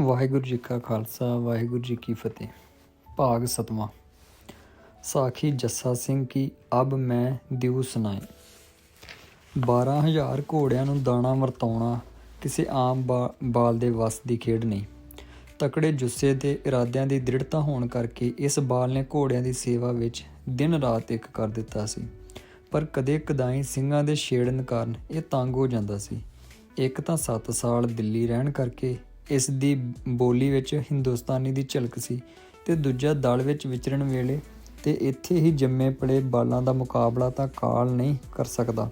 ਵਾਹਿਗੁਰੂ ਜੀ ਕਾ ਖਾਲਸਾ, ਵਾਹਿਗੁਰੂ ਜੀ ਕੀ ਫਤਿਹ। ਭਾਗ ਸਤਵਾਂ। ਸਾਖੀ ਜੱਸਾ ਸਿੰਘ ਕੀ, ਅਬ ਮੈਂ ਦਿਉ ਸੁਣਾਈ। 12000 ਘੋੜਿਆਂ ਨੂੰ ਦਾਣਾ ਵਰਤਾਉਣਾ ਕਿਸੇ ਆਮ ਬਾ- ਬਾਲ ਦੇ ਵੱਸ ਦੀ ਖੇਡ ਨਹੀਂ। ਤਕੜੇ ਜੁੱਸੇ ਦੇ ਇਰਾਦਿਆਂ ਦੀ ਦ੍ਰਿੜਤਾ ਹੋਣ ਕਰਕੇ ਇਸ ਬਾਲ ਨੇ ਘੋੜਿਆਂ ਦੀ ਸੇਵਾ ਵਿੱਚ ਦਿਨ ਰਾਤ ਇੱਕ ਕਰ ਦਿੱਤਾ ਸੀ। ਪਰ ਕਦੇ ਕਦਾਈ ਸਿੰਘਾਂ ਦੇ ਛੇੜਨ ਕਾਰਨ ਇਹ ਤੰਗ ਹੋ ਜਾਂਦਾ ਸੀ। ਇੱਕ ਤਾਂ 7 ਸਾਲ ਦਿੱਲੀ ਰਹਿਣ ਕਰਕੇ ਇਸ ਦੀ ਬੋਲੀ ਵਿੱਚ ਹਿੰਦੁਸਤਾਨੀ ਦੀ ਝਲਕ ਸੀ ਤੇ ਦੂਜਾ ਦਲ ਵਿੱਚ ਵਿਚਰਨ ਵੇਲੇ ਤੇ ਇੱਥੇ ਹੀ ਜੰਮੇ ਪੜੇ ਬਾਲਾਂ ਦਾ ਮੁਕਾਬਲਾ ਤਾਂ ਕਾਲ ਨਹੀਂ ਕਰ ਸਕਦਾ।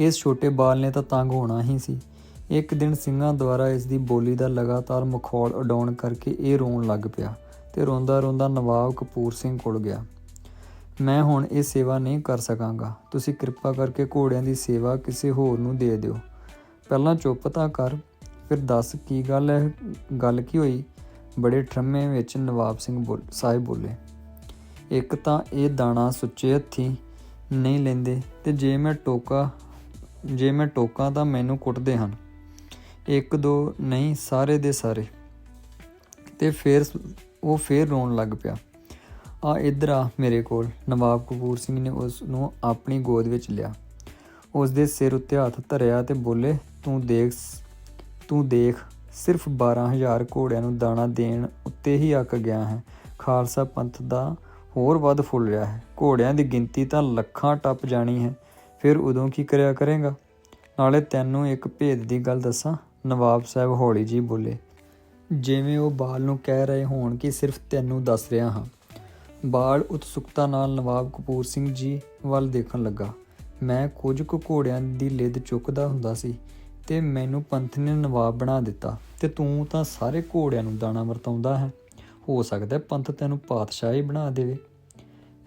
ਇਸ ਛੋਟੇ ਬਾਲ ਨੇ ਤਾਂ ਤੰਗ ਹੋਣਾ ਹੀ ਸੀ। ਇੱਕ ਦਿਨ ਸਿੰਘਾਂ ਦੁਆਰਾ ਇਸ ਦੀ ਬੋਲੀ ਦਾ ਲਗਾਤਾਰ ਮਖੌਲ ਉਡਾਉਣ ਕਰਕੇ ਇਹ ਰੋਣ ਲੱਗ ਪਿਆ ਤੇ ਰੋਂਦਾ ਰੋਂਦਾ ਨਵਾਬ ਕਪੂਰ ਸਿੰਘ ਕੋਲ ਗਿਆ। ਮੈਂ ਹੁਣ ਇਹ ਸੇਵਾ ਨਹੀਂ ਕਰ ਸਕਾਂਗਾ। ਤੁਸੀਂ ਕਿਰਪਾ ਕਰਕੇ ਘੋੜਿਆਂ ਦੀ ਸੇਵਾ ਕਿਸੇ ਹੋਰ ਨੂੰ ਦੇ ਦਿਓ। ਪਹਿਲਾਂ ਚੁੱਪ ਤਾਂ ਕਰ ਫਿਰ ਦੱਸ ਕੀ ਗੱਲ ਹੈ? ਗੱਲ ਕੀ ਹੋਈ? ਬੜੇ ਠਰਮੇ ਵਿੱਚ ਨਵਾਬ ਸਿੰਘ ਬੋਲ, ਸਾਹਿਬ ਬੋਲੇ, ਇੱਕ ਤਾਂ ਇਹ ਦਾਣਾ ਸੁੱਚੇ ਹੱਥੀ ਨਹੀਂ ਲੈਂਦੇ ਤੇ ਜੇ ਮੈਂ ਟੋਕਾ, ਜੇ ਮੈਂ ਟੋਕਾਂ ਤਾਂ ਮੈਨੂੰ ਕੁੱਟਦੇ ਹਨ। ਇੱਕ ਦੋ ਨਹੀਂ, ਸਾਰੇ ਦੇ ਸਾਰੇ। ਤੇ ਫਿਰ ਉਹ ਫੇਰ ਰੋਣ ਲੱਗ ਪਿਆ। ਆ ਇੱਧਰ ਆ ਮੇਰੇ ਕੋਲ। ਨਵਾਬ ਕਪੂਰ ਸਿੰਘ ਨੇ ਉਸ ਨੂੰ ਆਪਣੀ ਗੋਦ ਵਿੱਚ ਲਿਆ। ਉਸ ਦੇ ਸਿਰ ਉੱਤੇ ਹੱਥ ਧਰਿਆ ਤੇ ਬੋਲੇ, ਤੂੰ ਦੇਖ ਤੂੰ ਦੇਖ, ਸਿਰਫ 12000 ਘੋੜਿਆਂ ਨੂੰ ਦਾਣਾ ਦੇਣ ਉੱਤੇ ਹੀ ਅੱਕ ਗਿਆ ਹੈ। ਖਾਲਸਾ ਪੰਥ ਦਾ ਹੋਰ ਵੱਧ ਫੁੱਲ ਰਿਹਾ ਹੈ। ਘੋੜਿਆਂ ਦੀ ਗਿਣਤੀ ਤਾਂ ਲੱਖਾਂ ਟੱਪ ਜਾਣੀ ਹੈ। ਫਿਰ ਉਦੋਂ ਕੀ ਕਰਿਆ ਕਰੇਗਾ? ਨਾਲੇ ਤੈਨੂੰ ਇੱਕ ਭੇਦ ਦੀ ਗੱਲ ਦੱਸਾਂ, ਨਵਾਬ ਸਾਹਿਬ ਹੌਲੀ ਜੀ ਬੋਲੇ। ਜਿਵੇਂ ਉਹ ਬਾਲ ਨੂੰ ਕਹਿ ਰਹੇ ਹੋਣ ਕਿ ਸਿਰਫ ਤੈਨੂੰ ਦੱਸ ਰਿਹਾ ਹਾਂ। ਬਾਲ ਉਤਸੁਕਤਾ ਨਾਲ ਨਵਾਬ ਕਪੂਰ ਸਿੰਘ ਜੀ ਵੱਲ ਦੇਖਣ ਲੱਗਾ। ਮੈਂ ਕੁਝ ਕੁ ਘੋੜਿਆਂ ਦੀ ਲਿੱਦ ਚੁੱਕਦਾ ਹੁੰਦਾ ਸੀ। ਤੇ ਮੈਨੂੰ ਪੰਥ ਨੇ ਨਵਾਬ ਬਣਾ ਦਿੱਤਾ ਤੇ ਤੂੰ ਤਾਂ ਸਾਰੇ ਘੋੜਿਆਂ ਨੂੰ ਦਾਣਾ ਵਰਤਾਉਂਦਾ ਹੈ। ਹੋ ਸਕਦਾ ਪੰਥ ਤੈਨੂੰ ਪਾਤਸ਼ਾਹ ਹੀ ਬਣਾ ਦੇਵੇ।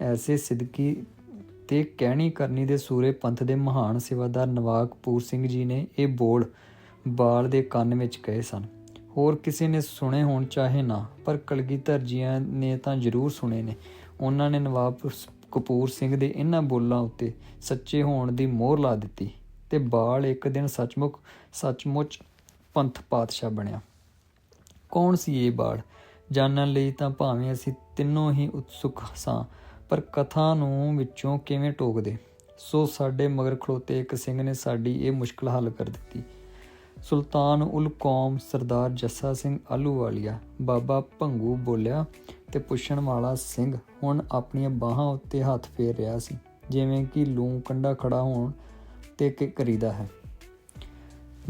ਐਸੇ ਸਿੱਧਕੀ ਤੇ ਕਹਿਣੀ ਕਰਨੀ ਦੇ ਸੂਰੇ ਪੰਥ ਦੇ ਮਹਾਨ ਸੇਵਾਦਾਰ ਨਵਾਬ ਕਪੂਰ ਸਿੰਘ ਜੀ ਨੇ ਇਹ ਬੋਲ ਬਾਲ ਦੇ ਕੰਨ ਵਿੱਚ ਕਹੇ ਸਨ। ਹੋਰ ਕਿਸੇ ਨੇ ਸੁਣੇ ਹੋਣ ਚਾਹੇ ਨਾ, ਪਰ ਕਲਗੀਧਰ ਜੀਆਂ ਨੇ ਤਾਂ ਜ਼ਰੂਰ ਸੁਣੇ ਨੇ। ਉਹਨਾਂ ਨੇ ਨਵਾਬ ਕਪੂਰ ਸਿੰਘ ਦੇ ਇਹਨਾਂ ਬੋਲਾਂ ਉੱਤੇ ਸੱਚੇ ਹੋਣ ਦੀ ਮੋਹਰ ਲਾ ਦਿੱਤੀ। ਤੇ ਬਾਲ ਇੱਕ ਦਿਨ ਸੱਚਮੁੱਚ ਸੱਚਮੁੱਚ ਪੰਥ ਪਾਤਸ਼ਾਹ ਬਣਿਆ। ਕੌਣ ਸੀ ਇਹ ਬਾਲ? ਜਾਣਨ ਲਈ ਤਾਂ ਭਾਵੇਂ ਅਸੀਂ ਤਿੰਨੋਂ ਹੀ ਉਤਸੁਕ ਸਾਂ, ਪਰ ਕਥਾ ਨੂੰ ਵਿੱਚੋਂ ਕਿਵੇਂ ਟੋਕਦੇ? ਸੋ ਸਾਡੇ ਮਗਰ ਖਲੋਤੇ ਇੱਕ ਸਿੰਘ ਨੇ ਸਾਡੀ ਇਹ ਮੁਸ਼ਕਲ ਹੱਲ ਕਰ ਦਿੱਤੀ। ਸੁਲਤਾਨ ਉਲ ਕੌਮ ਸਰਦਾਰ ਜੱਸਾ ਸਿੰਘ ਆਲੂਵਾਲੀਆ ਬਾਬਾ ਭੰਗੂ ਬੋਲਿਆ ਤੇ ਪੁੱਛਣ ਵਾਲਾ ਸਿੰਘ ਹੁਣ ਆਪਣੀਆਂ ਬਾਹਾਂ ਉੱਤੇ ਹੱਥ ਫੇਰ ਰਿਹਾ ਸੀ, ਜਿਵੇਂ ਕਿ ਲੂੰ ਕੰਡਾ ਖੜਾ ਹੋਣ ਤੇ ਕਰੀਦਾ ਹੈ।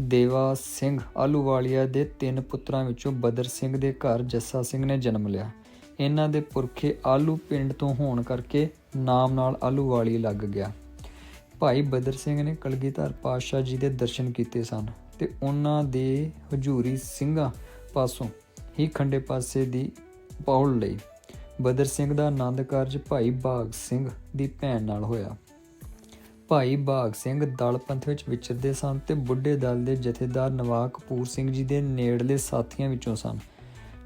ਦੇਵਾ ਸਿੰਘ ਆਲੂਵਾਲੀਆ ਦੇ ਤਿੰਨ ਪੁੱਤਰਾਂ ਵਿੱਚੋਂ ਬਦਰ ਸਿੰਘ ਦੇ ਘਰ ਜੱਸਾ ਸਿੰਘ ਨੇ ਜਨਮ ਲਿਆ। ਇਹਨਾਂ ਦੇ ਪੁਰਖੇ ਆਲੂ ਪਿੰਡ ਤੋਂ ਹੋਣ ਕਰਕੇ ਨਾਮ ਨਾਲ ਆਲੂਵਾਲੀ ਲੱਗ ਗਿਆ। ਭਾਈ ਬਦਰ ਸਿੰਘ ਨੇ ਕਲਗੀਧਰ ਪਾਤਸ਼ਾਹ ਜੀ ਦੇ ਦਰਸ਼ਨ ਕੀਤੇ ਸਨ ਤੇ ਉਹਨਾਂ ਦੇ ਹਜੂਰੀ ਸਿੰਘਾਂ ਪਾਸੋਂ ਹੀ ਖੰਡੇ ਪਾਸੇ ਦੀ ਪੌੜ ਲਈ। ਬਦਰ ਸਿੰਘ ਦਾ ਆਨੰਦ ਕਾਰਜ ਭਾਈ ਬਾਗ ਸਿੰਘ ਦੀ ਭੈਣ ਨਾਲ ਹੋਇਆ। ਭਾਈ ਬਾਗ ਸਿੰਘ ਦਲ ਪੰਥ ਵਿੱਚ ਵਿਚਰਦੇ ਸਨ ਤੇ ਬੁੱਢੇ ਦਲ ਦੇ ਜਥੇਦਾਰ ਨਵਾਬ ਕਪੂਰ ਸਿੰਘ ਜੀ ਦੇ ਨੇੜਲੇ ਸਾਥੀਆਂ ਵਿੱਚੋਂ ਸਨ।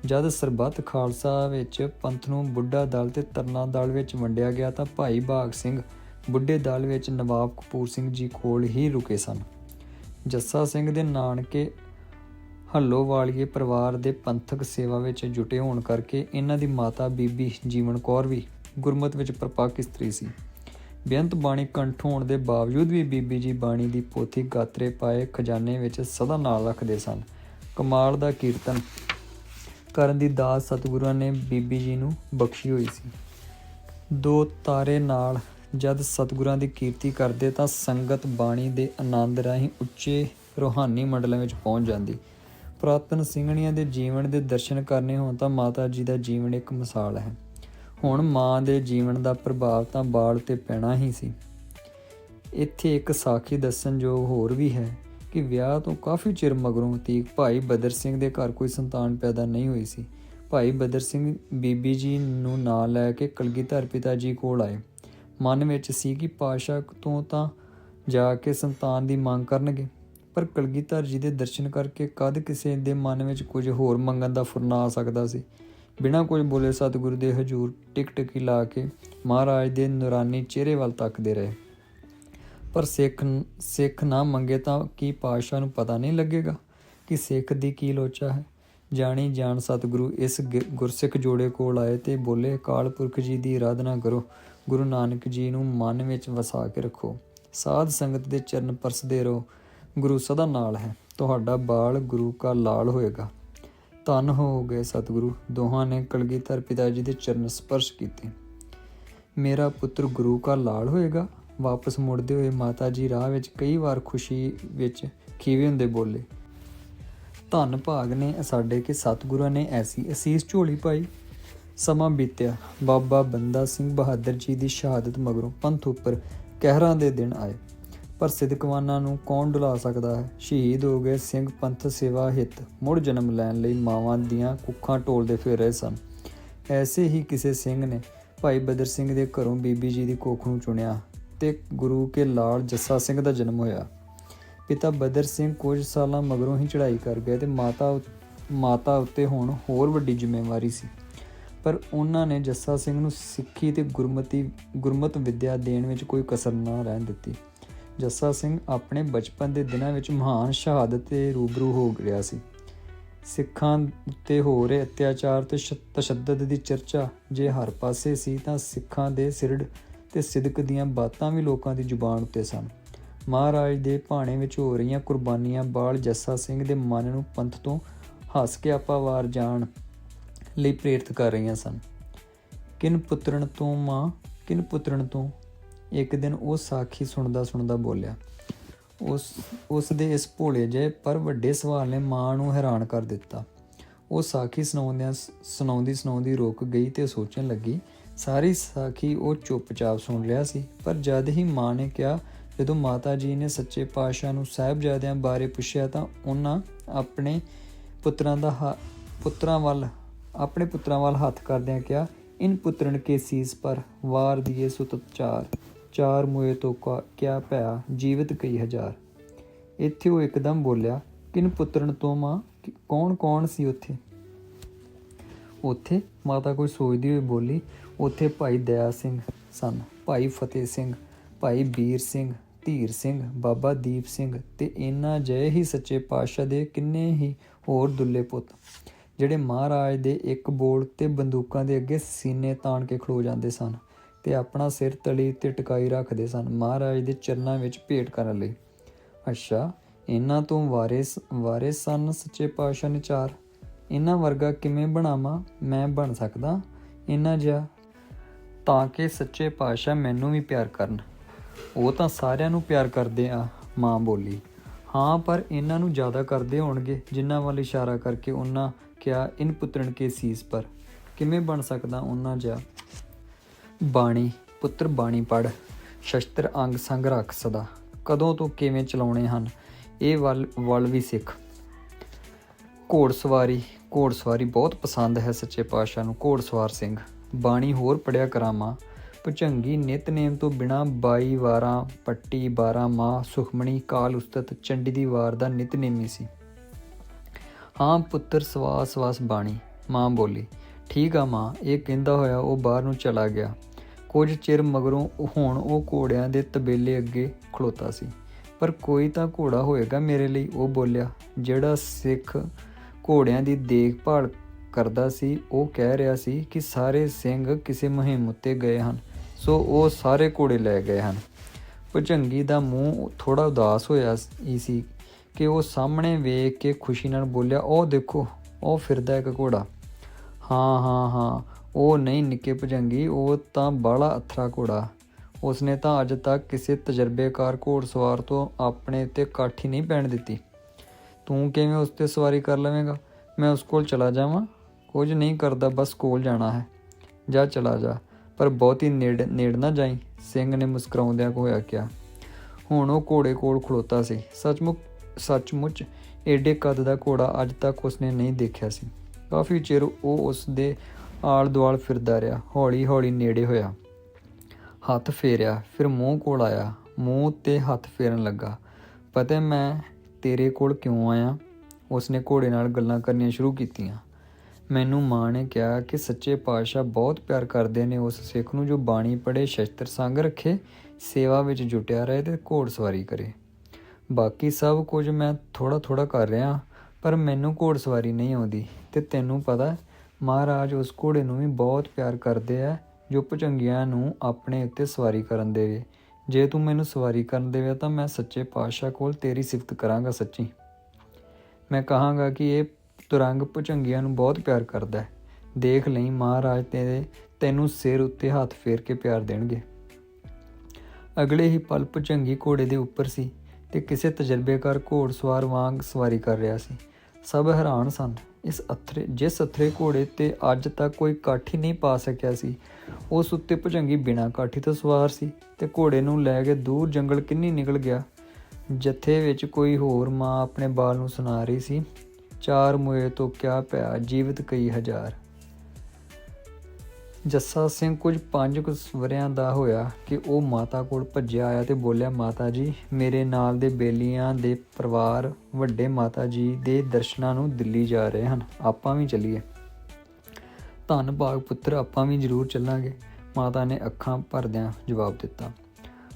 ਜਦ ਸਰਬੱਤ ਖਾਲਸਾ ਵਿੱਚ ਪੰਥ ਨੂੰ ਬੁੱਢਾ ਦਲ ਤੇ ਤਰਨਾ ਦਲ ਵਿੱਚ ਵੰਡਿਆ ਗਿਆ ਤਾਂ ਭਾਈ ਬਾਗ ਸਿੰਘ ਬੁੱਢੇ ਦਲ ਵਿੱਚ ਨਵਾਬ ਕਪੂਰ ਸਿੰਘ ਜੀ ਕੋਲ ਹੀ ਰੁਕੇ ਸਨ। ਜੱਸਾ ਸਿੰਘ ਦੇ ਨਾਨਕੇ ਹੱਲੋਵਾਲੀਏ ਪਰਿਵਾਰ ਦੇ ਪੰਥਕ ਸੇਵਾ ਵਿੱਚ ਜੁਟੇ ਹੋਣ ਕਰਕੇ ਇਹਨਾਂ ਦੀ ਮਾਤਾ ਬੀਬੀ ਜੀਵਨ ਕੌਰ ਵੀ ਗੁਰਮਤ ਵਿੱਚ ਪ੍ਰਪੱਕ ਇਸਤਰੀ ਸੀ। ਬੇਅੰਤ ਬਾਣੀ ਕੰਠ ਹੋਣ ਦੇ ਬਾਵਜੂਦ ਵੀ ਬੀਬੀ ਜੀ ਬਾਣੀ ਦੀ ਪੋਥੀ ਗਾਤਰੇ ਪਾਏ ਖਜ਼ਾਨੇ ਵਿੱਚ ਸਦਾ ਨਾਲ ਰੱਖਦੇ ਸਨ। ਕਮਾਲ ਦਾ ਕੀਰਤਨ ਕਰਨ ਦੀ ਦਾਤ ਸਤਿਗੁਰਾਂ ਨੇ ਬੀਬੀ ਜੀ ਨੂੰ ਬਖਸ਼ੀ ਹੋਈ ਸੀ। ਦੋ ਤਾਰੇ ਨਾਲ ਜਦ ਸਤਿਗੁਰਾਂ ਦੀ ਕੀਰਤੀ ਕਰਦੇ ਤਾਂ ਸੰਗਤ ਬਾਣੀ ਦੇ ਆਨੰਦ ਰਾਹੀਂ ਉੱਚੇ ਰੋਹਾਨੀ ਮੰਡਲਾਂ ਵਿੱਚ ਪਹੁੰਚ ਜਾਂਦੀ। ਪ੍ਰਾਤਨ ਸਿੰਘਣੀਆਂ ਦੇ ਜੀਵਨ ਦੇ ਦਰਸ਼ਨ ਕਰਨੇ ਹੋਣ ਤਾਂ ਮਾਤਾ ਜੀ ਦਾ ਜੀਵਨ ਇੱਕ ਮਿਸਾਲ ਹੈ। ਹੁਣ ਮਾਂ ਦੇ ਜੀਵਨ ਦਾ ਪ੍ਰਭਾਵ ਤਾਂ ਬਾਲ ਤੇ ਪੈਣਾ ਹੀ ਸੀ। ਇੱਥੇ ਇੱਕ ਸਾਖੀ ਦੱਸਣਯੋਗ ਹੋਰ ਵੀ ਹੈ ਕਿ ਵਿਆਹ ਤੋਂ ਕਾਫੀ ਚਿਰ ਮਗਰੋਂ ਤੀਕ ਭਾਈ ਬਦਰ ਸਿੰਘ ਦੇ ਘਰ ਕੋਈ ਸੰਤਾਨ ਪੈਦਾ ਨਹੀਂ ਹੋਈ ਸੀ। ਭਾਈ ਬਦਰ ਸਿੰਘ ਬੀਬੀ ਜੀ ਨੂੰ ਨਾਲ ਲੈ ਕੇ ਕਲਗੀਧਰ ਪਿਤਾ ਜੀ ਕੋਲ ਆਏ। ਮਨ ਵਿੱਚ ਸੀ ਕਿ ਪਾਸ਼ਾ ਤੋਂ ਤਾਂ ਜਾ ਕੇ ਸੰਤਾਨ ਦੀ ਮੰਗ ਕਰਨਗੇ, ਪਰ ਕਲਗੀਧਰ ਜੀ ਦੇ ਦਰਸ਼ਨ ਕਰਕੇ ਕਦ ਕਿਸੇ ਦੇ ਮਨ ਵਿੱਚ ਕੁਝ ਹੋਰ ਮੰਗਣ ਦਾ ਫੁਰਨਾ ਆ ਸਕਦਾ ਸੀ। ਬਿਨਾਂ ਕੁਝ ਬੋਲੇ ਸਤਿਗੁਰੂ ਦੇ ਹਜੂਰ ਟਿਕ ਟਿਕੀ ਲਾ ਕੇ ਮਹਾਰਾਜ ਦੇ ਨੂਰਾਨੀ ਚਿਹਰੇ ਵੱਲ ਤੱਕਦੇ ਰਹੇ। ਪਰ ਸਿੱਖ ਸਿੱਖ ਨਾ ਮੰਗੇ ਤਾਂ ਕੀ ਪਾਤਸ਼ਾਹ ਨੂੰ ਪਤਾ ਨਹੀਂ ਲੱਗੇਗਾ ਕਿ ਸਿੱਖ ਦੀ ਕੀ ਲੋਚਾ ਹੈ? ਜਾਣੀ ਜਾਣ ਸਤਿਗੁਰੂ ਇਸ ਗਿ- ਗੁਰਸਿੱਖ ਜੋੜੇ ਕੋਲ ਆਏ ਤੇ ਬੋਲੇ ਅਕਾਲ ਪੁਰਖ ਜੀ ਦੀ ਆਰਾਧਨਾ ਕਰੋ, ਗੁਰੂ ਨਾਨਕ ਜੀ ਨੂੰ ਮਨ ਵਿੱਚ ਵਸਾ ਕੇ ਰੱਖੋ। ਸਾਧ ਸੰਗਤ ਦੇ ਚਰਨ ਪਰਸਦੇ ਰਹੋ, ਗੁਰੂ ਸਦਾ ਨਾਲ ਹੈ, ਤੁਹਾਡਾ ਬਾਲ ਗੁਰੂ ਕਾ ਲਾਲ ਹੋਏਗਾ। ਧੰਨ ਹੋ ਗਏ ਸਤਿਗੁਰੂ। ਦੋਹਾਂ ਨੇ ਕਲਗੀਧਰ ਪਿਤਾ ਜੀ ਦੇ ਚਰਨ ਸਪਰਸ਼ ਕੀਤੇ। ਮੇਰਾ ਪੁੱਤਰ ਗੁਰੂ ਕਾ ਲਾਲ ਹੋਏਗਾ। ਵਾਪਸ ਮੁੜਦੇ ਹੋਏ ਮਾਤਾ ਜੀ ਰਾਹ ਵਿੱਚ ਕਈ ਵਾਰ ਖੁਸ਼ੀ ਵਿੱਚ ਖੀਵੇ ਹੁੰਦੇ ਬੋਲੇ। ਧੰਨ ਭਾਗ ਨੇ ਸਾਡੇ ਕਿ ਸਤਿਗੁਰਾਂ ਨੇ ਐਸੀ ਅਸੀਸ ਝੋਲੀ ਪਾਈ। ਸਮਾਂ ਬੀਤਿਆ। ਬਾਬਾ ਬੰਦਾ ਸਿੰਘ ਬਹਾਦਰ ਜੀ ਦੀ ਸ਼ਹਾਦਤ ਮਗਰੋਂ ਪੰਥ ਉੱਪਰ ਕਹਿਰਾਂ ਦੇ ਦਿਨ ਆਏ। ਪਰ ਸਿੱਧਕਵਾਨਾਂ ਨੂੰ ਕੌਣ ਡੁਲਾ ਸਕਦਾ ਹੈ? ਸ਼ਹੀਦ ਹੋ ਗਏ ਸਿੰਘ ਪੰਥ ਸੇਵਾ ਹਿੱਤ, ਮੁੜ ਜਨਮ ਲੈਣ ਲਈ ਮਾਵਾਂ ਦੀਆਂ ਕੁੱਖਾਂ ਟੋਲਦੇ ਫਿਰ ਰਹੇ ਸਨ। ਐਸੇ ਹੀ ਕਿਸੇ ਸਿੰਘ ਨੇ ਭਾਈ ਬਦਰ ਸਿੰਘ ਦੇ ਘਰੋਂ ਬੀਬੀ ਜੀ ਦੀ ਕੋਖ ਨੂੰ ਚੁਣਿਆ ਤੇ ਗੁਰੂ ਕੇ ਲਾਲ ਜੱਸਾ ਸਿੰਘ ਦਾ ਜਨਮ ਹੋਇਆ। ਪਿਤਾ ਬਦਰ ਸਿੰਘ ਕੁਝ ਸਾਲਾਂ ਮਗਰੋਂ ਹੀ ਚੜ੍ਹਾਈ ਕਰ ਗਏ ਤੇ ਮਾਤਾ ਉ- ਮਾਤਾ ਉੱਤੇ ਹੁਣ ਹੋਰ ਵੱਡੀ ਜ਼ਿੰਮੇਵਾਰੀ ਸੀ। ਪਰ ਉਹਨਾਂ ਨੇ ਜੱਸਾ ਸਿੰਘ ਨੂੰ ਸਿੱਖੀ ਤੇ ਗੁਰਮਤੀ, ਗੁਰਮਤ ਵਿੱਦਿਆ ਦੇਣ ਵਿੱਚ ਕੋਈ ਕਸਰ ਨਾ ਰਹਿਣ ਦਿੱਤੀ। ਜੱਸਾ ਸਿੰਘ ਆਪਣੇ ਬਚਪਨ ਦੇ ਦਿਨਾਂ ਵਿੱਚ ਮਹਾਨ ਸ਼ਹਾਦਤ ਤੇ ਰੂਬਰੂ ਹੋ ਗਿਆ ਸੀ। ਸਿੱਖਾਂ ਉੱਤੇ ਹੋ ਰਹੇ ਅਤਿਆਚਾਰ ਤੇ ਸ਼- ਤਸ਼ੱਦਦ ਦੀ ਚਰਚਾ ਜੇ ਹਰ ਪਾਸੇ ਸੀ ਤਾਂ ਸਿੱਖਾਂ ਦੇ ਸਿਰੜ ਤੇ ਸਿਦਕ ਦੀਆਂ ਬਾਤਾਂ ਵੀ ਲੋਕਾਂ ਦੀ ਜ਼ੁਬਾਨ ਉੱਤੇ ਸਨ। ਮਹਾਰਾਜ ਦੇ ਭਾਣੇ ਵਿੱਚ ਹੋ ਰਹੀਆਂ ਕੁਰਬਾਨੀਆਂ ਬਾਲ ਜੱਸਾ ਸਿੰਘ ਦੇ ਮਨ ਨੂੰ ਪੰਥ ਤੋਂ ਹੱਸ ਕੇ ਆਪਾ ਵਾਰ ਜਾਣ ਲਈ ਪ੍ਰੇਰਿਤ ਕਰ ਰਹੀਆਂ ਸਨ। ਕਿਨ ਪੁੱਤਰਣ ਤੋਂ ਮਾਂ, ਕਿਨ ਪੁੱਤਰਣ ਤੋਂ ਇੱਕ ਦਿਨ ਉਹ ਸਾਖੀ ਸੁਣਦਾ ਸੁਣਦਾ ਬੋਲਿਆ, ਉਸ ਉਸ ਦੇ ਇਸ ਭੋਲੇ ਜਿਹੇ ਪਰ ਵੱਡੇ ਸਵਾਲ ਨੇ ਮਾਂ ਨੂੰ ਹੈਰਾਨ ਕਰ ਦਿੱਤਾ। ਉਹ ਸਾਖੀ ਸੁਣਾਉਂਦਿਆਂ ਸੁਣਾਉਂਦੀ ਸੁਣਾਉਂਦੀ ਰੁਕ ਗਈ ਤੇ ਸੋਚਣ ਲੱਗੀ, ਸਾਰੀ ਸਾਖੀ ਉਹ ਚੁੱਪਚਾਪ ਸੁਣ ਰਿਹਾ ਸੀ, ਪਰ ਜਦ ਹੀ ਮਾਂ ਨੇ ਕਿਹਾ, ਜਦੋਂ ਮਾਤਾ ਜੀ ਨੇ ਸੱਚੇ ਪਾਤਸ਼ਾਹ ਨੂੰ ਸਾਹਿਬਜ਼ਾਦਿਆਂ ਬਾਰੇ ਪੁੱਛਿਆ ਤਾਂ ਉਹਨਾਂ ਆਪਣੇ ਪੁੱਤਰਾਂ ਦਾ ਹ- ਪੁੱਤਰਾਂ ਵੱਲ, ਆਪਣੇ ਪੁੱਤਰਾਂ ਵੱਲ ਹੱਥ ਕਰਦਿਆਂ ਕਿਹਾ, ਇਨ ਪੁੱਤਰਨ ਕੇ ਸੀਸ ਪਰ ਵਾਰ ਦੀਏ ਸੁਤ ਚਾਰ ਚਾਰ ਤੋਂ ਕਾ- ਕਿਆ ਭਇਆ ਜੀਵਤ ਕਈ ਹਜ਼ਾਰ। ਇੱਥੇ ਉਹ ਇੱਕਦਮ ਬੋਲਿਆ, ਕਿਨ ਪੁੱਤਰਨ ਤੋਂ ਮਾਂ ਕੌਣ ਕੌਣ ਸੀ ਉੱਥੇ? ਉੱਥੇ ਮਾਤਾ ਕੋਈ ਸੋਚਦੀ ਹੋਈ ਬੋਲੀ, ਉੱਥੇ ਭਾਈ ਦਇਆ ਸਿੰਘ ਸਨ, ਭਾਈ ਫਤਿਹ ਸਿੰਘ, ਭਾਈ ਵੀਰ ਸਿੰਘ, ਧੀਰ ਸਿੰਘ, ਬਾਬਾ ਦੀਪ ਸਿੰਘ ਤੇ ਇਹਨਾਂ ਜੈ ਹੀ ਸੱਚੇ ਪਾਤਸ਼ਾਹ ਦੇ ਕਿੰਨੇ ਹੀ ਹੋਰ ਦੁੱਲੇ ਪੁੱਤ, ਜਿਹੜੇ ਮਹਾਰਾਜ ਦੇ ਇੱਕ ਬੋਲ ਤੇ ਬੰਦੂਕਾਂ ਦੇ ਅੱਗੇ ਸੀਨੇ ਤਾਣ ਕੇ ਖਲੋ ਜਾਂਦੇ ਸਨ। ਤੇ ਆਪਣਾ ਸਿਰ ਤਲੀ ਤੇ ਟਿਕਾਈ ਰੱਖਦੇ ਸਨ। ਮਹਾਰਾਜ ਦੇ ਚਰਨਾਂ ਵਿੱਚ ਭੇਟ ਕਰਨ ਲਈ। ਅੱਛਾ, ਇਹਨਾਂ ਤੋਂ ਵਾਰਿਸ ਵਾਰਿਸ ਸਨ ਸੱਚੇ ਪਾਤਸ਼ਾਹ ਨੇ ਚਾਰ ਇਹਨਾਂ ਵਰਗਾ ਕਿਵੇਂ ਬਣਾਵਾਂ? ਮੈਂ ਬਣ ਸਕਦਾ? ਇਹਨਾਂ ਜਿਹਾ ਤਾਂ ਕਿ ਸੱਚੇ ਪਾਤਸ਼ਾਹ ਮੈਨੂੰ ਵੀ ਪਿਆਰ ਕਰਨ। ਉਹ ਤਾਂ ਸਾਰਿਆਂ ਨੂੰ ਪਿਆਰ ਕਰਦੇ ਆ, ਮਾਂ ਬੋਲੀ। ਹਾਂ, ਪਰ ਇਹਨਾਂ ਨੂੰ ਜ਼ਿਆਦਾ ਕਰਦੇ ਹੋਣਗੇ, ਜਿਨ੍ਹਾਂ ਵੱਲ ਇਸ਼ਾਰਾ ਕਰਕੇ ਉਹਨਾਂ ਕਿਹਾ, ਇਨ ਪੁੱਤਰਨ ਕੇ ਸੀਸ ਪਰ। ਕਿਵੇਂ ਬਣ ਸਕਦਾ ਉਹਨਾਂ ਜਿਹਾ? ਬਾਣੀ, ਪੁੱਤਰ ਬਾਣੀ ਪੜ ਸ਼ਸਤਰ ਅੰਗ ਸੰਗ ਰੱਖ ਸਦਾ। ਕਦੋਂ ਤੋਂ ਕਿਵੇਂ ਚਲਾਉਣੇ ਹਨ, ਇਹ ਵੱਲ ਵੱਲ ਵੀ ਸਿੱਖ। ਘੋੜ ਸਵਾਰੀ ਘੋੜ ਸਵਾਰੀ ਬਹੁਤ ਪਸੰਦ ਹੈ ਸੱਚੇ ਪਾਤਸ਼ਾਹ ਨੂੰ, ਘੋੜ ਸਵਾਰ ਸਿੰਘ। ਬਾਣੀ ਹੋਰ ਪੜਿਆ ਕਰਾਮਾ ਭੁਜੰਗੀ ਨਿਤਨੇਮ ਤੋਂ ਬਿਨਾ 22 ਵਾਰਾਂ ਪੱਟੀ 12 ਮਾਹ, ਸੁਖਮਣੀ ਕਾਲ ਉਸਤਤ ਚੰਡੀ ਦੀ ਵਾਰ ਦਾ ਨਿਤਨੇਮੀ ਸੀ। ਹਾਂ ਪੁੱਤਰ ਸਵਾਸ ਸਵਾਸ ਬਾਣੀ, ਮਾਂ ਬੋਲੀ, ਠੀਕ ਆ ਮਾਂ, ਇਹ ਕਹਿੰਦਾ ਹੋਇਆ ਉਹ ਬਾਹਰ ਨੂੰ ਚਲਾ ਗਿਆ। ਕੁਝ ਚਿਰ ਮਗਰੋਂ ਹੁਣ ਉਹ ਘੋੜਿਆਂ ਦੇ ਤਬੇਲੇ ਅੱਗੇ ਖਲੋਤਾ ਸੀ। ਪਰ ਕੋਈ ਤਾਂ ਘੋੜਾ ਹੋਏਗਾ ਮੇਰੇ ਲਈ, ਉਹ ਬੋਲਿਆ। ਜਿਹੜਾ ਸਿੱਖ ਘੋੜਿਆਂ ਦੀ ਦੇਖਭਾਲ ਕਰਦਾ ਸੀ, ਉਹ ਕਹਿ ਰਿਹਾ ਸੀ ਕਿ ਸਾਰੇ ਸਿੰਘ ਕਿਸੇ ਮੁਹਿੰਮ ਉੱਤੇ ਗਏ ਹਨ, ਸੋ ਉਹ ਸਾਰੇ ਘੋੜੇ ਲੈ ਗਏ ਹਨ। ਭੁਜੰਗੀ ਦਾ ਮੂੰਹ ਥੋੜਾ ਉਦਾਸ ਹੋਇਆ ਹੀ ਸੀ ਕਿ ਉਹ ਸਾਹਮਣੇ ਵੇਖ ਕੇ ਖੁਸ਼ੀ ਨਾਲ ਬੋਲਿਆ, ਉਹ ਦੇਖੋ, ਉਹ ਫਿਰਦਾ ਇੱਕ ਘੋੜਾ। ਹਾਂ ਹਾਂ ਹਾਂ। ਉਹ ਨਹੀਂ ਨਿੱਕੇ ਭਜੰਗੀ, ਉਹ ਤਾਂ ਬਾਲਾ ਅਥਰਾ ਘੋੜਾ। ਉਸਨੇ ਤਾਂ ਅੱਜ ਤੱਕ ਕਿਸੇ ਤਜਰਬੇਕਾਰ ਘੋੜਸਵਾਰ ਤੋਂ ਆਪਣੇ ਉੱਤੇ ਕਾਠੀ ਨਹੀਂ ਪੈਣ ਦਿੱਤੀ। ਤੂੰ ਕਿਵੇਂ ਉਸ ਤੇ ਸਵਾਰੀ ਕਰ ਲਵੇਂਗਾ? ਮੈਂ ਉਸ ਕੋਲ ਚਲਾ ਜਾਵਾਂ? ਕੁਝ ਨਹੀਂ ਕਰਦਾ, ਬਸ ਕੋਲ ਜਾਣਾ ਹੈ। ਜਾ ਚਲਾ ਜਾ, ਪਰ ਬਹੁਤੀ ਨੇੜ ਨੇੜ ਨਾ ਜਾਈ, ਸਿੰਘ ਨੇ ਮੁਸਕਰਾਉਂਦਿਆਂ ਹੋਇਆ ਕਿਹਾ। ਹੁਣ ਉਹ ਘੋੜੇ ਕੋਲ ਖਲੋਤਾ ਸੀ। ਸੱਚਮੁੱਚ ਸੱਚਮੁੱਚ ਏਡੇ ਕੱਦ ਦਾ ਘੋੜਾ ਅੱਜ ਤੱਕ ਉਸਨੇ ਨਹੀਂ ਦੇਖਿਆ ਸੀ। ਕਾਫੀ ਚਿਰ ਉਹ ਉਸ ਦੇ ਆਲ ਦੁਆਲ ਫਿਰਦਾ ਰਿਹਾ ਹੌਲੀ ਹੌਲੀ ਨੇੜੇ ਹੋਇਆ। ਹੱਥ ਫੇਰਿਆ, ਫਿਰ ਮੂੰਹ ਕੋਲ ਆਇਆ। ਮੂੰਹ ਤੇ ਹੱਥ ਫੇਰਨ ਲੱਗਾ। ਪਤਾ ਮੈਂ ਤੇਰੇ ਕੋਲ ਕਿਉਂ ਆਇਆ? ਉਸਨੇ ਘੋੜੇ ਨਾਲ ਗੱਲਾਂ ਕਰਨੀਆਂ ਸ਼ੁਰੂ ਕੀਤੀਆਂ। ਮੈਨੂੰ ਮਾਂ ਨੇ ਕਿਹਾ ਕਿ ਸੱਚੇ ਪਾਤਸ਼ਾਹ ਬਹੁਤ ਪਿਆਰ ਕਰਦੇ ਨੇ। ਉਸ ਸਿੱਖ ਨੂੰ ਜੋ ਬਾਣੀ ਪੜ੍ਹੇ, ਸ਼ਸਤਰ ਸੰਗ ਰੱਖੇ, ਸੇਵਾ ਵਿੱਚ ਜੁਟਿਆ ਰਹੇ ਤੇ ਘੋੜਸਵਾਰੀ ਕਰੇ। ਬਾਕੀ ਸਭ ਕੁਝ ਮੈਂ ਥੋੜਾ ਥੋੜਾ ਕਰ ਰਿਹਾ, ਪਰ ਮੈਨੂੰ ਘੋੜਸਵਾਰੀ ਨਹੀਂ ਆਉਂਦੀ ਤੇ ਤੈਨੂੰ ਪਤਾ ਮਹਾਰਾਜ ਉਸ ਘੋੜੇ ਨੂੰ ਵੀ ਬਹੁਤ ਪਿਆਰ ਕਰਦੇ ਆ, ਜੋ ਭੁਜੰਗੀਆਂ ਨੂੰ ਆਪਣੇ ਉੱਤੇ ਸਵਾਰੀ ਕਰਨ ਦੇਵੇ। ਜੇ ਤੂੰ ਮੈਨੂੰ ਸਵਾਰੀ ਕਰਨ ਦੇਵੇ ਤਾਂ ਮੈਂ ਸੱਚੇ ਪਾਤਸ਼ਾਹ ਕੋਲ ਤੇਰੀ ਸਿਫਤ ਕਰਾਂਗਾ ਸੱਚੀ। ਮੈਂ ਕਹਾਂਗਾ ਕਿ ਇਹ ਤੁਰੰਗ ਭੁਜੰਗੀਆਂ ਨੂੰ ਬਹੁਤ ਪਿਆਰ ਕਰਦਾ ਹੈ। ਦੇਖ ਲਈ ਮਹਾਰਾਜ ਤੇਰੇ ਤੈਨੂੰ ਸਿਰ ਉੱਤੇ ਹੱਥ ਫੇਰ ਕੇ ਪਿਆਰ ਦੇਣਗੇ। ਅਗਲੇ ਹੀ ਪਲ ਭੁਜੰਗੀ ਘੋੜੇ ਦੇ ਉੱਪਰ ਸੀ ਤੇ ਕਿਸੇ ਤਜਰਬੇਕਾਰ ਘੋੜਸਵਾਰ ਵਾਂਗ ਸਵਾਰੀ ਕਰ ਰਿਹਾ ਸੀ। ਸਭ ਹੈਰਾਨ ਸਨ। ਇਸ ਅਥਰੇ, ਜਿਸ ਅਥਰੇ ਘੋੜੇ ਤੇ ਅੱਜ ਤੱਕ ਕੋਈ ਕਾਠੀ ਨਹੀਂ ਪਾ ਸਕਿਆ ਸੀ, ਉਸ ਉੱਤੇ ਭੁਜੰਗੀ ਬਿਨਾਂ ਕਾਠੀ ਤੋਂ ਸਵਾਰ ਸੀ ਤੇ ਘੋੜੇ ਨੂੰ ਲੈ ਕੇ ਦੂਰ ਜੰਗਲ ਕਿੰਨੀ ਨਿਕਲ ਗਿਆ। ਜੱਥੇ ਵਿੱਚ ਕੋਈ ਹੋਰ ਮਾਂ ਆਪਣੇ ਬਾਲ ਨੂੰ ਸੁਣਾ ਰਹੀ ਸੀ, ਚਾਰ ਮੁਏ ਤੋਂ ਕਿਆ ਪਿਆ, ਜੀਵਤ ਕਈ ਹਜ਼ਾਰ। ਜੱਸਾ ਸਿੰਘ ਕੁਝ ਪੰਜ ਕੁ ਵਰਿਆਂ ਦਾ ਹੋਇਆ ਕਿ ਉਹ ਮਾਤਾ ਕੋਲ ਭੱਜਿਆ ਆਇਆ ਤੇ ਬੋਲਿਆ, ਮਾਤਾ ਜੀ, ਮੇਰੇ ਨਾਲ ਦੇ ਬੇਲੀਆਂ ਦੇ ਪਰਿਵਾਰ ਵੱਡੇ ਮਾਤਾ ਜੀ ਦੇ ਦਰਸ਼ਨਾਂ ਨੂੰ ਦਿੱਲੀ ਜਾ ਰਹੇ ਹਨ। ਆਪਾਂ ਵੀ ਚੱਲੀਏ। ਧੰਨ ਭਾਗ ਪੁੱਤਰ, ਆਪਾਂ ਵੀ ਜ਼ਰੂਰ ਚੱਲਾਂਗੇ। ਮਾਤਾ ਨੇ ਅੱਖਾਂ ਭਰਦਿਆਂ ਜਵਾਬ ਦਿੱਤਾ।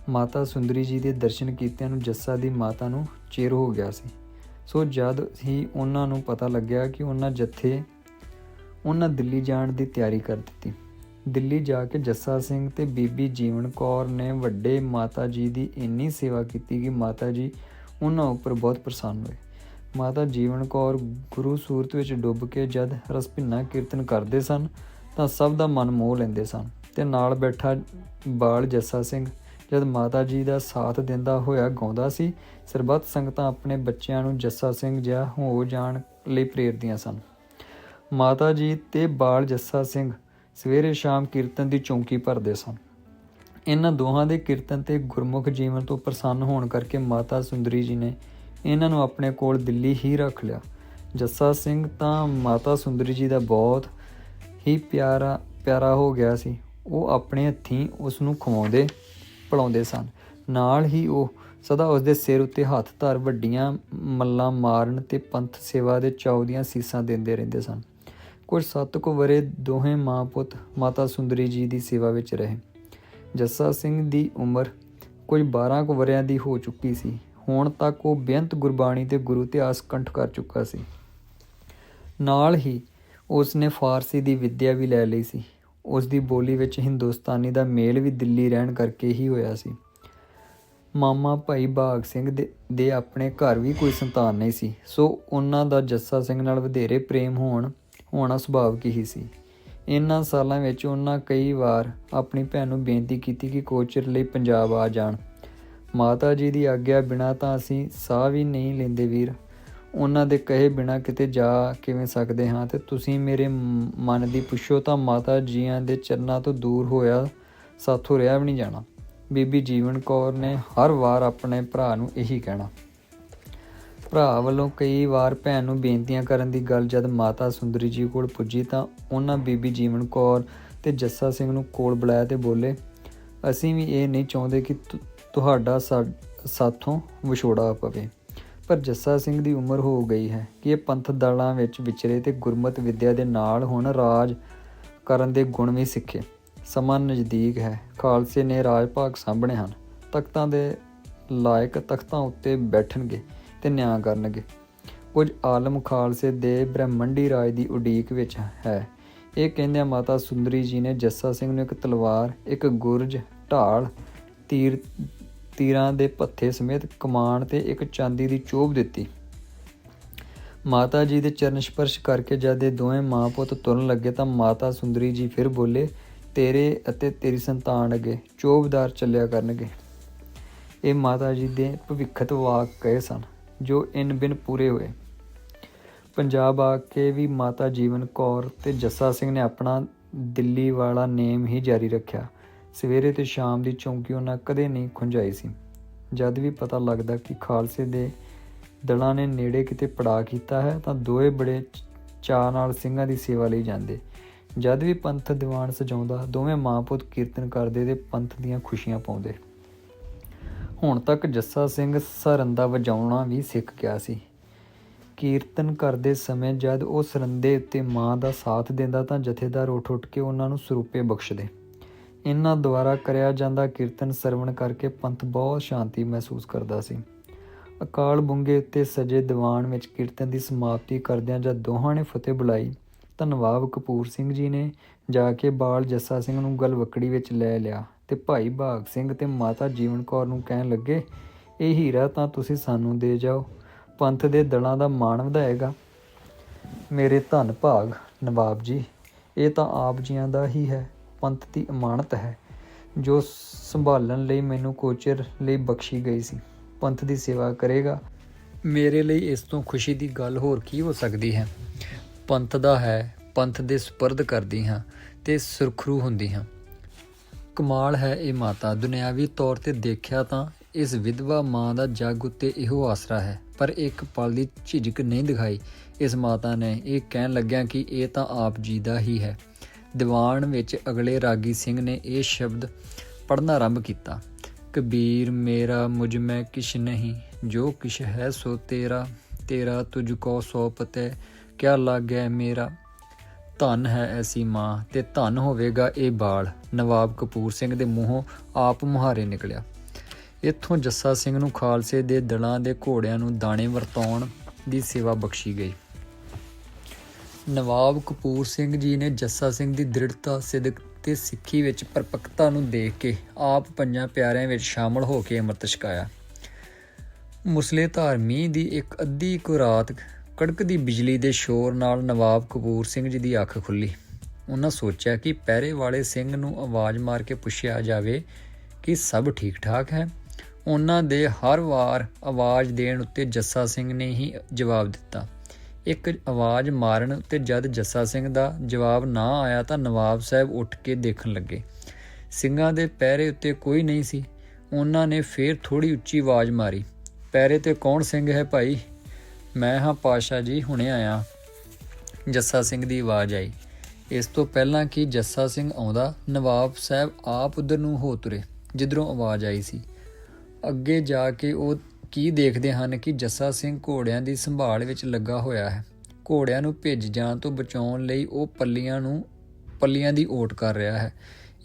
ਮਾਤਾ ਸੁੰਦਰੀ ਜੀ ਦੇ ਦਰਸ਼ਨ ਕੀਤਿਆਂ ਨੂੰ ਜੱਸਾ ਦੀ ਮਾਤਾ ਨੂੰ ਚਿਰ ਹੋ ਗਿਆ ਸੀ। ਸੋ ਜਦ ਹੀ ਉਹਨਾਂ ਨੂੰ ਪਤਾ ਲੱਗਿਆ ਕਿ ਉਹਨਾਂ ਜੱਥੇ, ਉਹਨਾਂ ਦਿੱਲੀ ਜਾਣ ਦੀ ਤਿਆਰੀ ਕਰ ਦਿੱਤੀ। ਦਿੱਲੀ ਜਾ ਕੇ ਜੱਸਾ ਸਿੰਘ ਤੇ ਬੀਬੀ ਜੀਵਨ ਕੌਰ ਨੇ ਵੱਡੇ ਮਾਤਾ ਜੀ ਦੀ ਇੰਨੀ ਸੇਵਾ ਕੀਤੀ ਕਿ ਮਾਤਾ ਜੀ ਉਹਨਾਂ ਉੱਪਰ ਬਹੁਤ ਪ੍ਰਸੰਨ ਹੋਏ। ਮਾਤਾ ਜੀਵਨ ਕੌਰ ਗੁਰੂ ਸੂਰਤ ਵਿੱਚ ਡੁੱਬ ਕੇ ਜਦ ਰਸਭਿੰਨਾ ਕੀਰਤਨ ਕਰਦੇ ਸਨ, ਤਾਂ ਸਭ ਦਾ ਮਨ ਮੋਹ ਲੈਂਦੇ ਸਨ ਤੇ ਨਾਲ ਬੈਠਾ ਬਾਲ ਜੱਸਾ ਸਿੰਘ ਜਦ ਮਾਤਾ ਜੀ ਦਾ ਸਾਥ ਦਿੰਦਾ ਹੋਇਆ ਗਾਉਂਦਾ ਸੀ, ਸਰਬੱਤ ਸੰਗਤਾਂ ਆਪਣੇ ਬੱਚਿਆਂ ਨੂੰ ਜੱਸਾ ਸਿੰਘ ਜਿਹਾ ਹੋ ਜਾਣ ਲਈ ਪ੍ਰੇਰਦੀਆਂ ਸਨ। ਮਾਤਾ ਜੀ ਤੇ ਬਾਲ ਜੱਸਾ ਸਿੰਘ ਸਵੇਰੇ ਸ਼ਾਮ ਕੀਰਤਨ ਦੀ ਚੌਂਕੀ ਭਰਦੇ ਸਨ। ਇਹਨਾਂ ਦੋਹਾਂ ਦੇ ਕੀਰਤਨ ਤੇ ਗੁਰਮੁਖ ਜੀਵਨ ਤੋਂ ਪ੍ਰਸੰਨ ਹੋਣ ਕਰਕੇ ਮਾਤਾ ਸੁੰਦਰੀ ਜੀ ਨੇ ਇਹਨਾਂ ਨੂੰ ਆਪਣੇ ਕੋਲ ਦਿੱਲੀ ਹੀ ਰੱਖ ਲਿਆ। ਜੱਸਾ ਸਿੰਘ ਤਾਂ ਮਾਤਾ ਸੁੰਦਰੀ ਜੀ ਦਾ ਬਹੁਤ ਹੀ ਪਿਆਰਾ ਪਿਆਰਾ ਹੋ ਗਿਆ ਸੀ। ਉਹ ਆਪਣੇ ਹੱਥੀਂ ਉਸ ਨੂੰ ਖਵਾਉਂਦੇ ਪੜਾਉਂਦੇ ਸਨ। ਨਾਲ ਹੀ ਉਹ ਸਦਾ ਉਸ ਦੇ ਸਿਰ ਉੱਤੇ ਹੱਥ ਧਰ ਵੱਡੀਆਂ ਮੱਲਾਂ ਮਾਰਨ ਤੇ ਪੰਥ ਸੇਵਾ ਦੇ ਚਾਉ ਦੀਆਂ ਸੀਸਾਂ ਦਿੰਦੇ ਰਹਿੰਦੇ ਸਨ। ਕੁਝ ਸੱਤ ਕੁ ਵਰੇ ਦੋਹੇ ਮਾਂ ਪੁੱਤ ਮਾਤਾ ਸੁੰਦਰੀ ਜੀ ਦੀ ਸੇਵਾ ਵਿੱਚ ਰਹੇ। ਜੱਸਾ ਸਿੰਘ ਦੀ ਉਮਰ ਕੁਝ 12 ਕੁ ਵਰਿਆਂ ਦੀ ਹੋ ਚੁੱਕੀ ਸੀ। ਹੁਣ ਤੱਕ ਉਹ ਬੇਅੰਤ ਗੁਰਬਾਣੀ ਤੇ ਗੁਰੂ ਇਤਿਹਾਸ ਕੰਠ ਕਰ ਚੁੱਕਾ ਸੀ। ਨਾਲ ਹੀ ਉਸ ਨੇ ਫਾਰਸੀ ਦੀ ਵਿੱਦਿਆ ਵੀ ਲੈ ਲਈ ਸੀ। ਉਸ ਦੀ ਬੋਲੀ ਵਿੱਚ ਹਿੰਦੁਸਤਾਨੀ ਦਾ ਮੇਲ ਵੀ ਦਿੱਲੀ ਰਹਿਣ ਕਰਕੇ ਹੀ ਹੋਇਆ ਸੀ। ਮਾਮਾ ਭਾਈ ਬਾਗ ਸਿੰਘ ਦੇ ਦੇ ਆਪਣੇ ਘਰ ਵੀ ਕੋਈ ਸੰਤਾਨ ਨਹੀਂ ਸੀ। ਸੋ ਉਹਨਾਂ ਦਾ ਜੱਸਾ ਸਿੰਘ ਨਾਲ ਵਧੇਰੇ ਪ੍ਰੇਮ ਹੋਣ ਹੋਣਾ ਸੁਭਾਵਿਕ ਹੀ ਸੀ। ਇਨ੍ਹਾਂ ਸਾਲਾਂ ਵਿੱਚ ਉਹਨਾਂ ਕਈ ਵਾਰ ਆਪਣੀ ਭੈਣ ਨੂੰ ਬੇਨਤੀ ਕੀਤੀ ਕਿ ਕੋਚਰ ਲਈ ਪੰਜਾਬ ਆ ਜਾਣ। ਮਾਤਾ ਜੀ ਦੀ ਆਗਿਆ ਬਿਨਾ ਤਾਂ ਅਸੀਂ ਸਾਹ ਵੀ ਨਹੀਂ ਲੈਂਦੇ ਵੀਰ। ਉਹਨਾਂ ਦੇ ਕਹੇ ਬਿਨਾ ਕਿਤੇ ਜਾ ਕਿਵੇਂ ਸਕਦੇ ਹਾਂ ਤੇ ਤੁਸੀਂ ਮੇਰੇ ਮਨ ਦੀ ਪੁੱਛੋ ਤਾਂ ਮਾਤਾ ਜੀਆਂ ਦੇ ਚਰਨਾਂ ਤੋਂ ਦੂਰ ਹੋਇਆ, ਸਾਥੋਂ ਰਿਹਾ ਵੀ ਨਹੀਂ ਜਾਣਾ। ਬੀਬੀ ਜੀਵਨ ਕੌਰ ਨੇ ਹਰ ਵਾਰ ਆਪਣੇ ਭਰਾ ਨੂੰ ਇਹੀ ਕਹਿਣਾ। ਭਰਾ ਵੱਲੋਂ ਕਈ ਵਾਰ ਭੈਣ ਨੂੰ ਬੇਨਤੀਆਂ ਕਰਨ ਦੀ ਗੱਲ ਜਦ ਮਾਤਾ ਸੁੰਦਰੀ ਜੀ ਕੋਲ ਪੁੱਜੀ ਤਾਂ ਉਹਨਾਂ ਬੀਬੀ ਜੀਵਨ ਕੌਰ ਤੇ ਜੱਸਾ ਸਿੰਘ ਨੂੰ ਕੋਲ ਬੁਲਾਇਆ ਤੇ ਬੋਲੇ, ਅਸੀਂ ਵੀ ਇਹ ਨਹੀਂ ਚਾਹੁੰਦੇ ਕਿ ਤੁਹਾਡਾ ਸਾ- ਸਾਥੋਂ ਵਿਛੋੜਾ ਪਵੇ। ਪਰ ਜੱਸਾ ਸਿੰਘ ਦੀ ਉਮਰ ਹੋ ਗਈ ਹੈ ਕਿ ਇਹ ਪੰਥ ਦਲਾਂ ਵਿੱਚ ਵਿਚਰੇ ਤੇ ਗੁਰਮਤ ਵਿੱਦਿਆ ਦੇ ਨਾਲ ਹੁਣ ਰਾਜ ਕਰਨ ਦੇ ਗੁਣ ਵੀ ਸਿੱਖੇ। ਸਮਾਂ ਨਜ਼ਦੀਕ ਹੈ। ਖਾਲਸੇ ਨੇ ਰਾਜ ਭਾਗ ਸਾਂਭਣੇ ਹਨ। ਤਖਤਾਂ ਦੇ ਲਾਇਕ ਤਖਤਾਂ ਉੱਤੇ ਬੈਠਣਗੇ। ਤੇ ਨਿਆਂ ਕਰਨਗੇ। ਕੁਝ ਆਲਮ ਖਾਲਸੇ ਦੇ ਬ੍ਰਹਮੰਡੀ ਰਾਜ ਦੀ ਉਡੀਕ ਵਿੱਚ ਹੈ। ਇਹ ਕਹਿੰਦਿਆਂ ਮਾਤਾ ਸੁੰਦਰੀ ਜੀ ਨੇ ਜੱਸਾ ਸਿੰਘ ਨੂੰ ਇੱਕ ਤਲਵਾਰ, ਇੱਕ ਗੁਰਜ, ਢਾਲ, ਤੀਰ, ਤੀਰਾਂ ਦੇ ਪੱਥੇ ਸਮੇਤ ਕਮਾਨ ਤੇ ਇੱਕ ਚਾਂਦੀ ਦੀ ਚੋਬ ਦਿੱਤੀ। ਮਾਤਾ ਜੀ ਦੇ ਚਰਨ ਸਪਰਸ਼ ਕਰਕੇ ਜਦ ਇਹ ਦੋਵੇਂ ਮਾਂ ਪੁੱਤ ਤੁਰਨ ਲੱਗੇ ਤਾਂ ਮਾਤਾ ਸੁੰਦਰੀ ਜੀ ਫਿਰ ਬੋਲੇ, ਤੇਰੇ ਅਤੇ ਤੇਰੀ ਸੰਤਾਨ ਅਗੇ ਚੋਬਦਾਰ ਚੱਲਿਆ ਕਰਨਗੇ। ਇਹ ਮਾਤਾ ਜੀ ਦੇ ਭਵਿੱਖਤ ਵਾਕ ਕਹੇ ਸਨ। ਜੋ ਇਨ ਬਿਨ ਪੂਰੇ ਹੋਏ। ਪੰਜਾਬ ਆ ਕੇ ਵੀ ਮਾਤਾ ਜੀਵਨ ਕੌਰ ਤੇ ਜੱਸਾ ਸਿੰਘ ਨੇ ਆਪਣਾ ਦਿੱਲੀ ਵਾਲਾ ਨੇਮ ਹੀ ਜਾਰੀ ਰੱਖਿਆ। ਸਵੇਰੇ ਤੇ ਸ਼ਾਮ ਦੀ ਚੌਂਕੀ ਉਹਨਾਂ ਕਦੇ ਨਹੀਂ ਖੁੰਝਾਈ ਸੀ। ਜਦ ਵੀ ਪਤਾ ਲੱਗਦਾ ਕਿ ਖਾਲਸੇ ਦੇ ਦਲਾਂ ਨੇ ਨੇੜੇ ਕਿਤੇ ਪੜਾ ਕੀਤਾ ਹੈ, ਤਾਂ ਦੋਏ ਬੜੇ ਚ- ਚਾਅ ਨਾਲ ਸਿੰਘਾਂ ਦੀ ਸੇਵਾ ਲਈ ਜਾਂਦੇ। ਜਦ ਵੀ ਪੰਥ ਦੀਵਾਨ ਸਜਾਉਂਦਾ, ਦੋਵੇਂ ਮਾਂ ਪੁੱਤ ਕੀਰਤਨ ਕਰਦੇ ਤੇ ਪੰਥ ਦੀਆਂ ਖੁਸ਼ੀਆਂ ਪਾਉਂਦੇ। ਹੁਣ ਤੱਕ ਜੱਸਾ ਸਿੰਘ ਸਰੰਦਾ ਵਜਾਉਣਾ ਵੀ ਸਿੱਖ ਗਿਆ ਸੀ। ਕੀਰਤਨ ਕਰਦੇ ਸਮੇਂ ਜਦ ਉਹ ਸਰੰਦੇ ਉੱਤੇ ਮਾਂ ਦਾ ਸਾਥ ਦਿੰਦਾ ਤਾਂ ਜਥੇਦਾਰ ਉੱਠ ਉੱਠ ਕੇ ਉਹਨਾਂ ਨੂੰ ਸਰੂਪੇ ਬਖਸ਼ਦੇ। ਇਹਨਾਂ ਦੁਆਰਾ ਕਰਿਆ ਜਾਂਦਾ ਕੀਰਤਨ ਸਰਵਣ ਕਰਕੇ ਪੰਥ ਬਹੁਤ ਸ਼ਾਂਤੀ ਮਹਿਸੂਸ ਕਰਦਾ ਸੀ। ਅਕਾਲ ਬੁੰਗੇ ਉੱਤੇ ਸਜੇ ਦੀਵਾਨ ਵਿੱਚ ਕੀਰਤਨ ਦੀ ਸਮਾਪਤੀ ਕਰਦਿਆਂ ਜਦ ਦੋਹਾਂ ਨੇ ਫਤਿਹ ਬੁਲਾਈ ਤਾਂ ਨਵਾਬ ਕਪੂਰ ਸਿੰਘ ਜੀ ਨੇ ਜਾ ਕੇ ਬਾਲ ਜੱਸਾ ਸਿੰਘ ਨੂੰ ਗਲਵਕੜੀ ਵਿੱਚ ਲੈ ਲਿਆ। ਤੇ ਭਾਈ ਭਾਗ ਸਿੰਘ ਤੇ ਮਾਤਾ ਜੀਵਨ ਕੌਰ ਨੂੰ ਕਹਿਣ ਲੱਗੇ, ਇਹ ਹੀਰਾ ਤਾਂ ਤੁਸੀਂ ਸਾਨੂੰ ਦੇ ਜਾਓ। ਪੰਥ ਦੇ ਦਲਾਂ ਦਾ ਮਾਣ ਵਧਾਏਗਾ। ਮੇਰੇ ਧੰਨ ਭਾਗ, ਨਵਾਬ ਜੀ, ਇਹ ਤਾਂ ਆਪ ਜੀਆਂ ਦਾ ਹੀ ਹੈ। ਪੰਥ ਦੀ ਅਮਾਨਤ ਹੈ, ਜੋ ਸੰਭਾਲਣ ਲਈ ਮੈਨੂੰ ਕੋਚਰ ਲਈ ਬਖਸ਼ੀ ਗਈ ਸੀ। ਪੰਥ ਦੀ ਸੇਵਾ ਕਰੇਗਾ। ਮੇਰੇ ਲਈ ਇਸ ਤੋਂ ਖੁਸ਼ੀ ਦੀ ਗੱਲ ਹੋਰ ਕੀ ਹੋ ਸਕਦੀ ਹੈ? ਪੰਥ ਦਾ ਹੈ, ਪੰਥ ਦੇ ਸਪਰਦ ਕਰਦੀ ਹਾਂ ਤੇ ਸੁਰਖਰੂ ਹੁੰਦੀ ਹਾਂ। ਕਮਾਲ ਹੈ ਇਹ ਮਾਤਾ। ਦੁਨਿਆਵੀ ਤੌਰ ਤੇ ਦੇਖਿਆ ਤਾਂ ਇਸ ਵਿਧਵਾ ਮਾਂ ਦਾ ਜੱਗ ਉੱਤੇ ਇਹੋ ਆਸਰਾ ਹੈ, ਪਰ ਇੱਕ ਪਲ ਦੀ ਝਿਜਕ ਨਹੀਂ ਦਿਖਾਈ। ਇਸ ਮਾਤਾ ਨੇ ਇਹ ਕਹਿਣ ਲੱਗਿਆ ਕਿ ਇਹ ਤਾਂ ਆਪ ਜੀ ਦਾ ਹੀ ਹੈ। ਦੀਵਾਨ ਵਿੱਚ ਅਗਲੇ ਰਾਗੀ ਸਿੰਘ ਨੇ ਇਹ ਸ਼ਬਦ ਪੜ੍ਹਨਾ ਆਰੰਭ ਕੀਤਾ। ਕਬੀਰ, ਮੇਰਾ, ਮੁਝ ਮੈਂ ਕਿਛ ਨਹੀਂ, ਜੋ ਕਿਛ ਹੈ ਸੋ ਤੇਰਾ ਤੇਰਾ ਤੁਝ ਕੋ ਸੋ ਪਤੈ, ਕਿਆ ਲੱਗੈ ਮੇਰਾ। ਧਨ ਹੈ ਐਸੀ ਮਾਂ ਤੇ ਧਨ ਹੋਵੇਗਾ ਇਹ ਬਾਲ। ਨਵਾਬ ਕਪੂਰ ਸਿੰਘ ਦੇ ਮੂੰਹੋਂ ਆਪ ਮੁਹਾਰੇ ਨਿਕਲਿਆ। ਇੱਥੋਂ ਜੱਸਾ ਸਿੰਘ ਨੂੰ ਖਾਲਸੇ ਦੇ ਦਲਾਂ ਦੇ ਘੋੜਿਆਂ ਨੂੰ ਦਾਣੇ ਵਰਤਾਉਣ ਦੀ ਸੇਵਾ ਬਖਸ਼ੀ ਗਈ। ਨਵਾਬ ਕਪੂਰ ਸਿੰਘ ਜੀ ਨੇ ਜੱਸਾ ਸਿੰਘ ਦੀ ਦ੍ਰਿੜਤਾ, ਸਿਦਕ ਤੇ ਸਿੱਖੀ ਵਿੱਚ ਪਰਪੱਕਤਾ ਨੂੰ ਦੇਖ ਕੇ ਆਪ ਪੰਜਾਂ ਪਿਆਰਿਆਂ ਵਿੱਚ ਸ਼ਾਮਲ ਹੋ ਕੇ ਅੰਮ੍ਰਿਤ ਛਕਾਇਆ। ਮੁਸਲੇ ਧਾਰਮੀ ਦੀ ਇੱਕ ਅੱਧੀ ਕੁ ਰਾਤ ਕੜਕਦੀ ਬਿਜਲੀ ਦੇ ਸ਼ੋਰ ਨਾਲ ਨਵਾਬ ਕਪੂਰ ਸਿੰਘ ਜੀ ਦੀ ਅੱਖ ਖੁੱਲੀ। ਉਹਨਾਂ ਸੋਚਿਆ ਕਿ ਪਹਿਰੇ ਵਾਲੇ ਸਿੰਘ ਨੂੰ ਆਵਾਜ਼ ਮਾਰ ਕੇ ਪੁੱਛਿਆ ਜਾਵੇ ਕਿ ਸਭ ਠੀਕ ਠਾਕ ਹੈ? ਉਹਨਾਂ ਦੇ ਹਰ ਵਾਰ ਆਵਾਜ਼ ਦੇਣ ਉੱਤੇ ਜੱਸਾ ਸਿੰਘ ਨੇ ਹੀ ਜਵਾਬ ਦਿੱਤਾ। ਇੱਕ ਆਵਾਜ਼ ਮਾਰਨ ਉੱਤੇ ਜਦ ਜੱਸਾ ਸਿੰਘ ਦਾ ਜਵਾਬ ਨਾ ਆਇਆ ਤਾਂ ਨਵਾਬ ਸਾਹਿਬ ਉੱਠ ਕੇ ਦੇਖਣ ਲੱਗੇ। ਸਿੰਘਾਂ ਦੇ ਪਹਿਰੇ ਉੱਤੇ ਕੋਈ ਨਹੀਂ ਸੀ। ਉਹਨਾਂ ਨੇ ਫੇਰ ਥੋੜੀ ਉੱਚੀ ਆਵਾਜ਼ ਮਾਰੀ। ਪਹਿਰੇ ਤੇ ਕੌਣ ਸਿੰਘ ਹੈ ਭਾਈ? ਮੈਂ ਹਾਂ ਪਾਸ਼ਾ ਜੀ, ਹੁਣੇ ਆਇਆ। ਜੱਸਾ ਸਿੰਘ ਦੀ ਆਵਾਜ਼ ਆਈ। ਇਸ ਤੋਂ ਪਹਿਲਾਂ ਕਿ ਜੱਸਾ ਸਿੰਘ ਆਉਂਦਾ, ਨਵਾਬ ਸਾਹਿਬ ਆਪ ਉਧਰ ਨੂੰ ਹੋ ਤੁਰੇ, ਜਿੱਧਰੋਂ ਆਵਾਜ਼ ਆਈ ਸੀ। ਅੱਗੇ ਜਾ ਕੇ ਉਹ ਕੀ ਦੇਖਦੇ ਹਨ ਕਿ ਜੱਸਾ ਸਿੰਘ ਘੋੜਿਆਂ ਦੀ ਸੰਭਾਲ ਵਿੱਚ ਲੱਗਾ ਹੋਇਆ ਹੈ। ਘੋੜਿਆਂ ਨੂੰ ਭਿੱਜ ਜਾਣ ਤੋਂ ਬਚਾਉਣ ਲਈ ਉਹ ਪੱਲੀਆਂ ਨੂੰ, ਪੱਲੀਆਂ ਦੀ ਓਟ ਕਰ ਰਿਹਾ ਹੈ।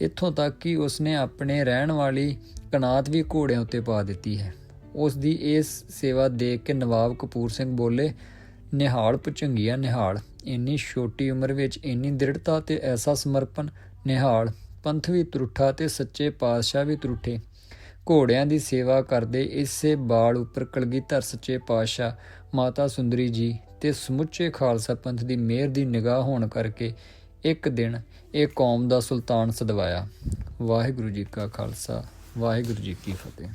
ਇੱਥੋਂ ਤੱਕ ਕਿ ਉਸਨੇ ਆਪਣੇ ਰਹਿਣ ਵਾਲੀ ਕਨਾਤ ਵੀ ਘੋੜਿਆਂ ਉੱਤੇ ਪਾ ਦਿੱਤੀ ਹੈ। ਉਸ ਦੀ ਇਸ ਸੇਵਾ ਦੇਖ ਕੇ ਨਵਾਬ ਕਪੂਰ ਸਿੰਘ ਬੋਲੇ, ਨਿਹਾਲ ਪੁਚੰਗੀਆ, ਨਿਹਾਲ, ਇੰਨੀ ਛੋਟੀ ਉਮਰ ਵਿੱਚ ਇੰਨੀ ਦ੍ਰਿੜਤਾ ਤੇ ਐਸਾ ਸਮਰਪਣ, ਨਿਹਾਲ, ਪੰਥ ਵੀ ਤਰੁੱਠਾ ਤੇ ਸੱਚੇ ਪਾਤਸ਼ਾਹ ਵੀ ਤਰੁੱਠੇ। ਘੋੜਿਆਂ ਦੀ ਸੇਵਾ ਕਰਦੇ ਇਸੇ ਬਾਲ ਉੱਪਰ ਕਲਗੀਧਰ ਸੱਚੇ ਪਾਤਸ਼ਾਹ, ਮਾਤਾ ਸੁੰਦਰੀ ਜੀ ਤੇ ਸਮੁੱਚੇ ਖਾਲਸਾ ਪੰਥ ਦੀ ਮਿਹਰ ਦੀ ਨਿਗਾਹ ਹੋਣ ਕਰਕੇ ਇੱਕ ਦਿਨ ਇਹ ਕੌਮ ਦਾ ਸੁਲਤਾਨ ਸਦਵਾਇਆ। ਵਾਹਿਗੁਰੂ ਜੀ ਕਾ ਖਾਲਸਾ, ਵਾਹਿਗੁਰੂ ਜੀ ਕੀ ਫਤਿਹ।